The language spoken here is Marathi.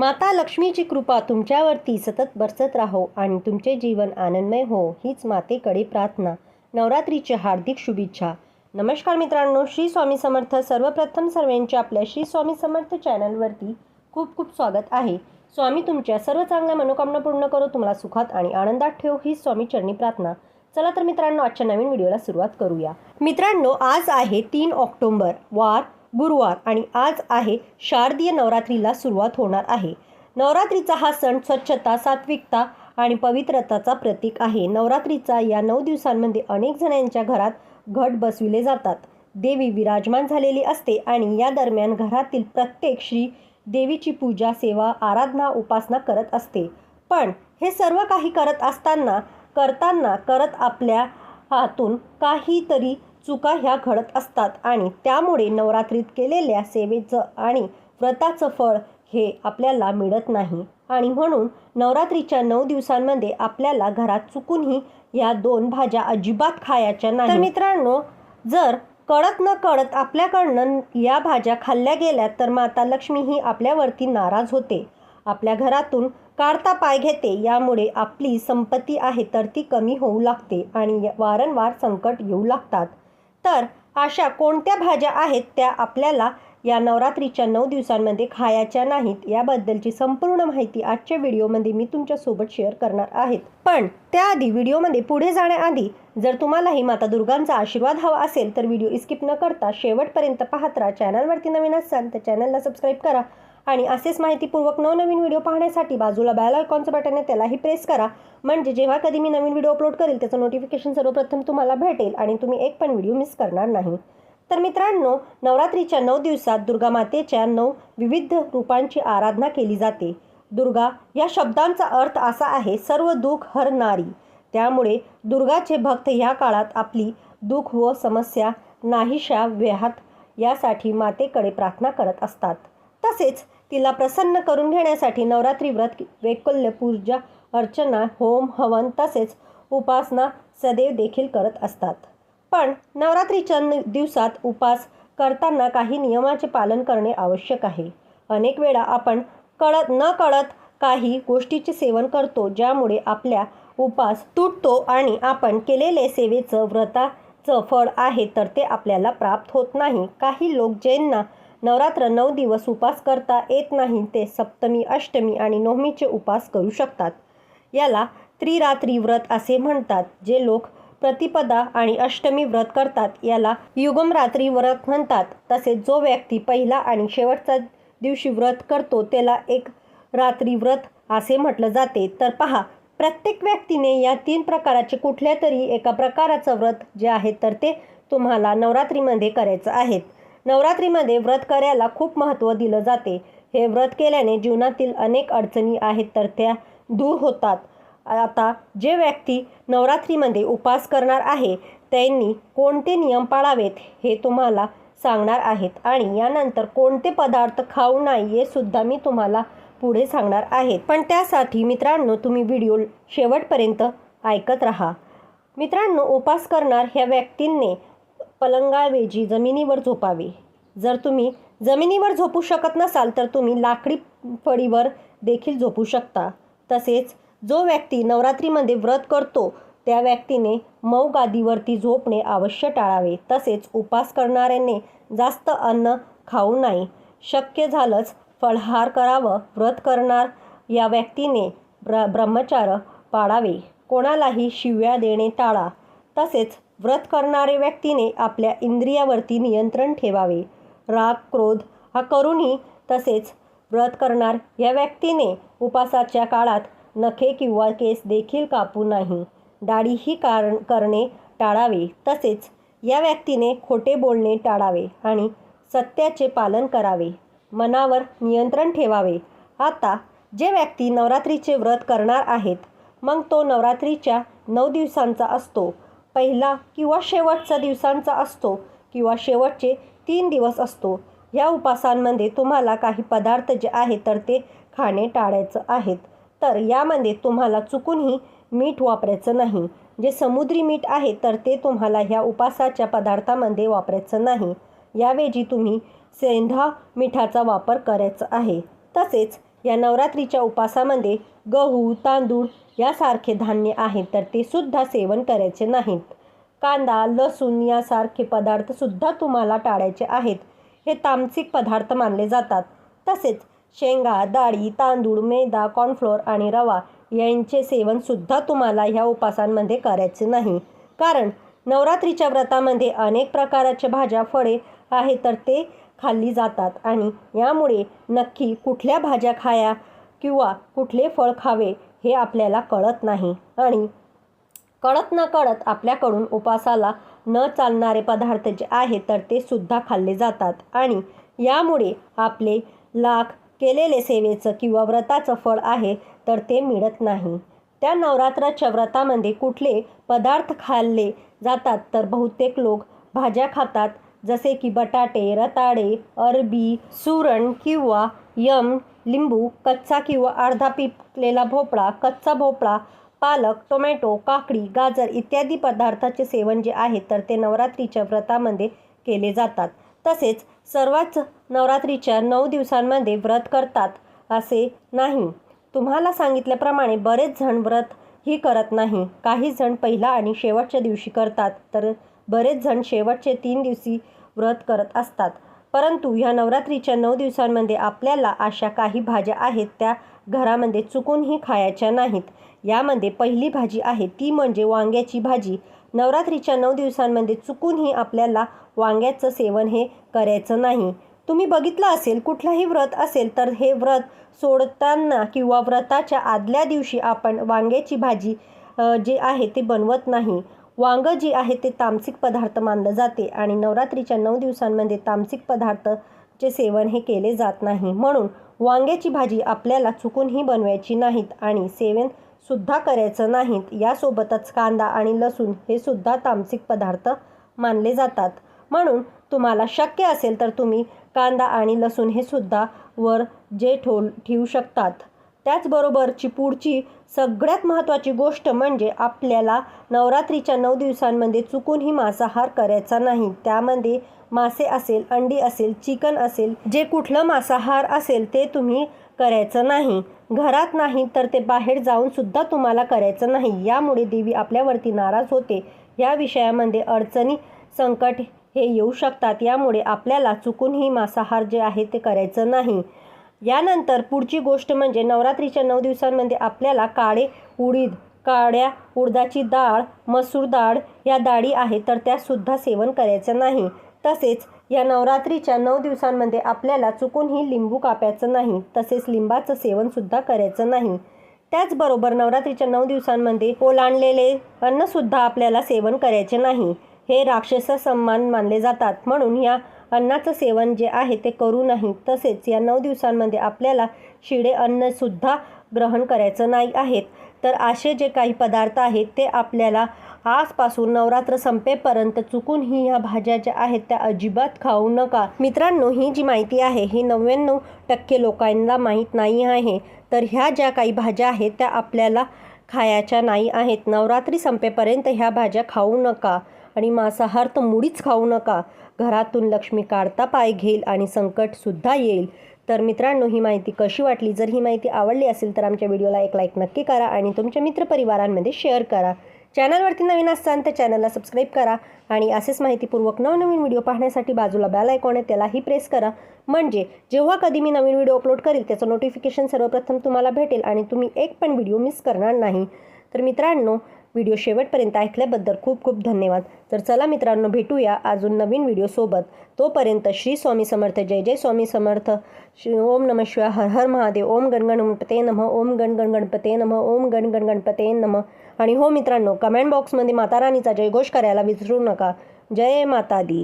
माता लक्ष्मीची कृपा तुमच्यावरती सतत बरसत राहो आणि तुमचे जीवन आनंदमय हो हीच मातेकडे प्रार्थना. नवरात्रीच्या हार्दिक शुभेच्छा. नमस्कार मित्रांनो श्री स्वामी समर्थ सर्वप्रथम सर्वांचे आपल्या श्री स्वामी समर्थ चॅनलवरती खूप खूप स्वागत आहे. स्वामी तुमच्या सर्व चांगल्या मनोकामना पूर्ण करो तुम्हाला सुखात आणि आनंदात ठेव ही स्वामी चरणी प्रार्थना. चला तर मित्रांनो आजच्या नवीन व्हिडिओला सुरुवात करूया. मित्रांनो आज आहे तीन ऑक्टोंबर वार गुरुवार आणि आज आहे शारदीय नवरात्रीला सुरुवात होणार आहे. नवरात्रीचा हा सण स्वच्छता सात्विकता आणि पवित्रताचा प्रतीक आहे. नवरात्रीचा या नऊ दिवसांमध्ये अनेक जणांच्या घरात घट बसविले जातात. देवी विराजमान झालेली असते आणि या दरम्यान घरातील प्रत्येक श्री देवीची पूजा सेवा आराधना उपासना करत असते. पण हे सर्व काही करत असताना करताना करत आपल्या हातून काहीतरी चुका ह्या घडत असतात आणि त्यामुळे नवरात्रीत केलेल्या सेवेचं आणि व्रताचं फळ हे आपल्याला मिळत नाही. आणि म्हणून नवरात्रीच्या नऊ दिवसांमध्ये आपल्याला घरात चुकूनही या दोन भाज्या अजिबात खायच्या नाही. तर मित्रांनो जर कळत न कळत आपल्याकडनं या भाज्या खाल्ल्या गेल्या तर माता लक्ष्मी ही आपल्यावरती नाराज होते. आपल्या घरातून काढता पाय घेते यामुळे आपली संपत्ती आहे तर ती कमी होऊ लागते आणि वारंवार संकट येऊ लागतात. तर अशा कोणत्या भाज्या आहेत त्या आपल्याला या नवरात्रीच्या नऊ दिवसांमध्ये खायच्या नाहीत याबद्दलची संपूर्ण माहिती आजच्या व्हिडिओमध्ये मी तुमच्यासोबत शेअर करणार आहेत. पण त्याआधी व्हिडिओमध्ये पुढे जाण्याआधी जर तुम्हालाही माता दुर्गांचा आशीर्वाद हवा असेल तर व्हिडिओ स्किप न करता शेवटपर्यंत पाहत राहा. चॅनलवरती नवीन असाल तर चॅनलला सबस्क्राईब करा आणि असेच माहितीपूर्वक नवनवीन व्हिडिओ पाहण्यासाठी बाजूला बॅल आयकॉनचं बटन आहे त्यालाही प्रेस करा. म्हणजे जेव्हा कधी मी नवीन व्हिडिओ अपलोड करेल त्याचं नोटिफिकेशन सर्वप्रथम तुम्हाला भेटेल आणि तुम्ही एक पण व्हिडिओ मिस करणार नाही. तर मित्रांनो नवरात्रीच्या नऊ दिवसात दुर्गा मातेच्या नऊ विविध रूपांची आराधना केली जाते. दुर्गा या शब्दांचा अर्थ असा आहे सर्व दुःख हरणारी त्यामुळे दुर्गाचे भक्त ह्या काळात आपली दुःख व समस्या नाहीशा व्याहात यासाठी मातेकडे प्रार्थना करत असतात. तसेच तिला प्रसन्न करून घेण्यासाठी नवरात्री व्रत वैकल्य पूजा अर्चना होम हवन तसेच उपासना सदैव देखील करत असतात. पण नवरात्रीच्या न- दिवसात उपास करताना काही नियमाचे पालन करणे आवश्यक आहे. अनेक वेळा आपण कळत न कळत काही गोष्टीचे सेवन करतो ज्यामुळे आपल्या उपास तुटतो आणि आपण केलेले सेवेचं व्रताचं फळ आहे तर ते आपल्याला प्राप्त होत नाही. काही लोक ज्यांना नवरात्र नऊ दिवस उपास करता येत नाही ते सप्तमी अष्टमी आणि नवमीचे उपास करू शकतात. याला त्रिरात्री व्रत असे म्हणतात जे लोक प्रतिपदा आणि अष्टमी व्रत करतात. याला युगम रात्री व्रत म्हणतात. तसेच जो व्यक्ती पहिला आणि शेवटचा दिवशी व्रत करतो त्याला एक रात्री व्रत असे म्हटलं जाते. तर पहा प्रत्येक व्यक्तीने या तीन प्रकाराचे कुठल्या तरी एका प्रकाराचं व्रत जे आहे तर ते तुम्हाला नवरात्रीमध्ये करायचं आहेत नवरात्रीमध्ये व्रत करायला खूप महत्त्व दिलं जाते. हे व्रत केल्याने जीवनातील अनेक अडचणी आहेत तर त्या दूर होतात. आता जे व्यक्ती नवरात्रीमध्ये उपास करणार आहे त्यांनी कोणते नियम पाळावेत हे तुम्हाला सांगणार आहेत आणि यानंतर कोणते पदार्थ खाऊ नाही हे सुद्धा मी तुम्हाला पुढे सांगणार आहेत पण त्यासाठी मित्रांनो तुम्ही व्हिडिओ शेवटपर्यंत ऐकत राहा. मित्रांनो उपास करणार ह्या व्यक्तींनी पलंगाऐवजी जमिनीवर झोपावे. जर तुम्ही जमिनीवर झोपू शकत नसाल तर तुम्ही लाकडी फळीवर देखील झोपू शकता. तसेच जो व्यक्ती नवरात्रीमध्ये व्रत करतो त्या व्यक्तीने मऊ गादीवरती झोपणे अवश्य टाळावे. तसेच उपास करणाऱ्याने जास्त अन्न खाऊ नये. शक्य झालंच फळहार करावं व्रत करणार या व्यक्तीने ब्र ब्रह्मचार पाळावे. कोणालाही शिव्या देणे टाळा. तसेच व्रत करणारे व्यक्तीने आपल्या इंद्रियावरती नियंत्रण ठेवावे. राग क्रोध हा करूनही तसेच व्रत करणार या व्यक्तीने उपासाच्या काळात नखे किंवा केस देखील कापू नाही. दाढीही कार करणे टाळावे. तसेच या व्यक्तीने खोटे बोलणे टाळावे आणि सत्याचे पालन करावे. मनावर नियंत्रण ठेवावे. आता जे व्यक्ती नवरात्रीचे व्रत करणार आहेत मग तो नवरात्रीच्या नऊ दिवसांचा असतो. पहिला किंवा शेवटचा दिवसांचा असतो किंवा शेवटचे तीन दिवस असतो. या उपासांमध्ये तुम्हाला काही पदार्थ जे आहेत तर ते खाणे टाळायचं आहेत. तर यामध्ये तुम्हाला चुकूनही मीठ वापरायचं नाही. जे समुद्री मीठ आहे तर ते तुम्हाला ह्या उपासाच्या पदार्थामध्ये वापरायचं नाही. यावेजी तुम्ही सेंधा मिठाचा वापर करायचा आहे. तसेच या नवरात्रीच्या उपासामध्ये गहू तांदूळ यासारखे धान्य आहेत तर ते सुद्धा सेवन करायचे नाहीत. कांदा लसूण यासारखे पदार्थसुद्धा तुम्हाला टाळायचे आहेत. हे तामसिक पदार्थ मानले जातात. तसेच शेंगा डाळी तांदूळ मैदा कॉर्नफ्लोअर आणि रवा यांचे सेवनसुद्धा तुम्हाला ह्या उपासांमध्ये करायचे नाही. कारण नवरात्रीच्या व्रतामध्ये अनेक प्रकारच्या भाज्या फळे आहेत तर ते खाल्ली जातात आणि यामुळे नक्की कुठल्या भाज्या खाया किंवा कुठले फळ खावे हे आपल्याला कळत नाही. आणि कळत न कळत आपल्याकडून उपासाला न चालणारे पदार्थ जे आहेत तर ते सुद्धा खाल्ले जातात. आणि यामुळे आपले लाख केलेले सेवेचं किंवा व्रताचं फळ आहे तर ते मिळत नाही. त्या नवरात्राच्या व्रतामध्ये कुठले पदार्थ खाल्ले जातात तर बहुतेक लोक भाज्या खातात जसे की बटाटे रताळे अरबी सुरण किंवा यम लिंबू कच्चा किंवा अर्धा पिकलेला भोपळा कच्चा भोपळा पालक टोमॅटो काकडी गाजर इत्यादी पदार्थाचे सेवन जे आहे तर ते नवरात्रीच्या व्रतामध्ये केले जातात. तसेच सर्वच नवरात्रीच्या नऊ दिवसांमध्ये व्रत करतात असे नाही. तुम्हाला सांगितल्याप्रमाणे बरेच जण व्रत ही करत नाही. काही जण पहिला आणि शेवटच्या दिवशी करतात. तर बरेच जण शेवटचे तीन दिवशी व्रत करत असतात. परंतु ह्या नवरात्रीच्या नऊ दिवसांमध्ये आपल्याला अशा काही भाज्या आहेत त्या घरामध्ये चुकूनही खायच्या नाहीत. यामध्ये पहिली भाजी आहे ती म्हणजे वांग्याची भाजी. नवरात्रीच्या नऊ दिवसांमध्ये चुकूनही आपल्याला वांग्याचं सेवन हे करायचं नाही. तुम्ही बघितलं असेल कुठलंही व्रत असेल तर हे व्रत सोडताना किंवा व्रताच्या आदल्या दिवशी आपण वांग्याची भाजी जे आहे ते बनवत नाही. वांगं जी आहे ते तामसिक पदार्थ मानलं जाते आणि नवरात्रीच्या नऊ दिवसांमध्ये तामसिक पदार्थचे सेवन हे केले जात नाही. म्हणून वांग्याची भाजी आपल्याला चुकूनही बनवायची नाहीत आणि सेवन सुद्धा करायचं नाहीत. यासोबतच कांदा आणि लसूण हे सुद्धा तामसिक पदार्थ मानले जातात. म्हणून तुम्हाला शक्य असेल तर तुम्ही कांदा आणि लसूण हे सुद्धा वर जे ठेव ठेवू शकतात. त्याचबरोबरची पुढची सगळ्यात महत्त्वाची गोष्ट म्हणजे आपल्याला नवरात्रीच्या नऊ दिवसांमध्ये चुकूनही मांसाहार करायचा नाही. त्यामध्ये मासे असेल अंडी असेल चिकन असेल जे कुठलं मांसाहार असेल ते तुम्ही करायचं नाही. घरात नाही तर ते बाहेर जाऊन सुद्धा तुम्हाला करायचं नाही. यामुळे देवी आपल्यावरती नाराज होते. या विषयामध्ये अडचणी संकट हे येऊ शकतात. यामुळे आपल्याला चुकूनही मांसाहार जे आहे ते करायचं नाही. यानंतर पुढची गोष्ट म्हणजे नवरात्रीच्या नऊ दिवसांमध्ये आपल्याला काळे उडीद काळ्या उडदाची डाळ मसूर डाळ या डाळी आहेत तर त्यासुद्धा सेवन करायचं नाही. तसेच या नवरात्रीच्या नऊ दिवसांमध्ये आपल्याला चुकूनही लिंबू कापायचं नाही तसेच लिंबाचं सेवनसुद्धा करायचं नाही. त्याचबरोबर नवरात्रीच्या नऊ दिवसांमध्ये ओलांडलेले अन्नसुद्धा आपल्याला सेवन करायचे नाही. हे राक्षस सन्मान मानले जातात. म्हणून या अन्नाचं सेवन जे आहे ते करू नाही तसेच या नऊ दिवसांमध्ये आपल्याला शिडे अन्नसुद्धा ग्रहण करायचं नाही आहेत. तर असे जे काही पदार्थ आहेत ते आपल्याला आजपासून नवरात्र संपेपर्यंत चुकून ही ह्या भाज्या ज्या आहेत त्या अजिबात खाऊ नका. मित्रांनो ही जी माहिती आहे ही नव्याण्णव टक्के लोकांना माहीत नाही आहे. तर ह्या ज्या काही भाज्या आहेत त्या आपल्याला खायच्या नाही आहेत. नवरात्री संपेपर्यंत ह्या भाज्या खाऊ नका. आणि मांसाहार तर मुळीच खाऊ नका. घरातून लक्ष्मी काढता पाय घेईल आणि संकटसुद्धा येईल. तर मित्रांनो ही माहिती कशी वाटली? जर ही माहिती आवडली असेल तर आमच्या व्हिडिओला एक लाईक नक्की करा आणि तुमच्या मित्रपरिवारांमध्ये शेअर करा. चॅनलवरती नवीन असताना तर चॅनलला सबस्क्राईब करा आणि असेच माहितीपूर्वक नवनवीन व्हिडिओ पाहण्यासाठी बाजूला बॅल आयकॉन आहे त्यालाही प्रेस करा. म्हणजे जेव्हा कधी मी नवीन व्हिडिओ अपलोड करेल त्याचं नोटिफिकेशन सर्वप्रथम तुम्हाला भेटेल आणि तुम्ही एक पण व्हिडिओ मिस करणार नाही. तर मित्रांनो व्हिडिओ शेवटपर्यंत ऐकल्याबद्दल खूप खूप धन्यवाद. तर चला मित्रांनो भेटूया अजून नवीन व्हिडिओसोबत तोपर्यंत श्री स्वामी समर्थ जय जय स्वामी समर्थ. श्री ओम नम शिवाय हर हर महादेव. ओम गणगणपते गणपते नमः. ओम गण गण गणपते नमः. ओम गण गण गणपते नमः. आणि हो मित्रांनो कमेंट बॉक्समध्ये माता राणीचा जयघोष करायला विसरू नका. जय माता दी.